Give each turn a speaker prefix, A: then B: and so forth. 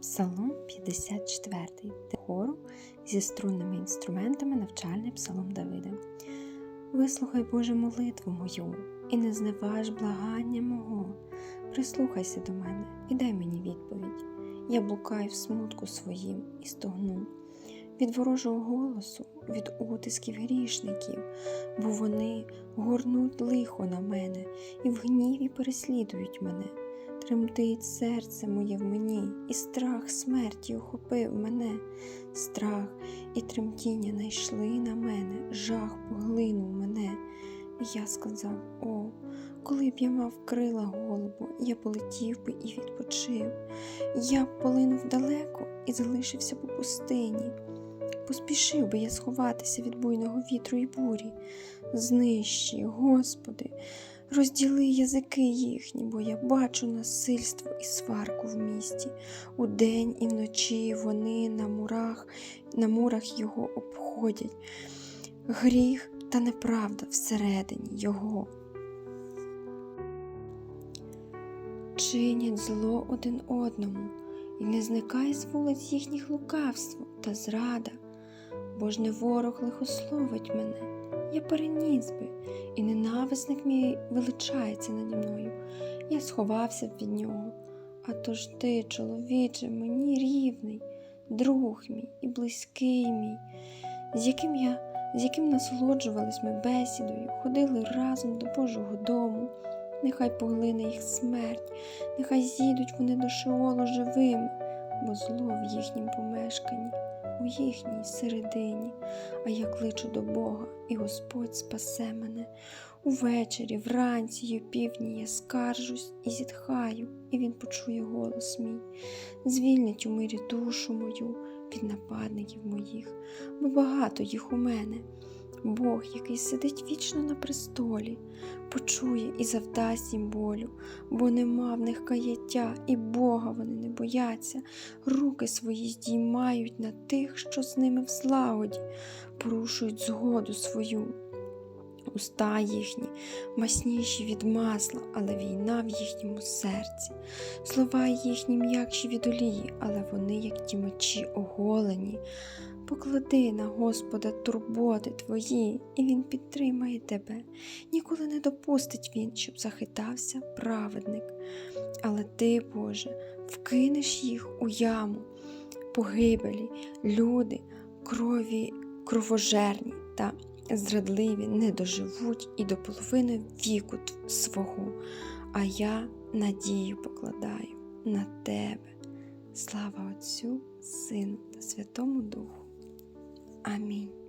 A: Псалом 54 хору зі струнними інструментами навчальний псалом Давида. Вислухай Боже молитву мою і не зневаж благання мого. Прислухайся до мене і дай мені відповідь. Я блукаю в смутку своїм і стогну. Від ворожого голосу, від утисків грішників, бо вони горнуть лихо на мене і в гніві переслідують мене. Тремтить серце моє в мені, і страх смерті охопив мене, страх і тремтіння найшли на мене, жах поглинув мене. І я сказав: О, коли б я мав крила голубу, я полетів би і відпочив. Я б полинув далеко і залишився по пустині. Поспішив би я сховатися від буйного вітру і бурі. Знищи, Господи, розділи язики їхні, бо я бачу насильство і сварку в місті. Удень і вночі вони на мурах, на мурах його обходять. Гріх та неправда всередині його. Чинять зло один одному, і не зникає з вулиць їхніх лукавство та зрада, бо ж не ворог лихословить мене я переніс би, і ненависник мій величається наді мною. Я сховався б від нього. А то ж ти, чоловіче, мені рівний, друг мій і близький мій, з яким я, з яким насолоджувались ми бесідою, ходили разом до Божого дому. Нехай поглине їх смерть, нехай зійдуть вони до Шеолу живими, бо зло в їхнім помешканні у їхній середині, а я кличу до Бога, і Господь спасе мене. Увечері, вранці й опівдні я скаржусь і зітхаю, і Він почує голос мій, звільнить у мирі душу мою від нападників моїх, бо багато їх у мене. Бог, який сидить вічно на престолі, почує і завдасть їм болю, бо нема в них каяття, і Бога вони не бояться, руки свої здіймають на тих, що з ними в злагоді, порушують згоду свою. Уста їхні масніші від масла, але війна в їхньому серці, слова їхні м'якші від олії, але вони, як ті мечі, оголені. Поклади на Господа турботи твої, і Він підтримає тебе. Ніколи не допустить Він, щоб захитався праведник. Але ти, Боже, вкинеш їх у яму, погибелі, люди, крові, кровожерні та зрадливі не доживуть і до половини віку свого, а я надію покладаю на тебе. Слава Отцю, Сину та Святому Духу. Amém.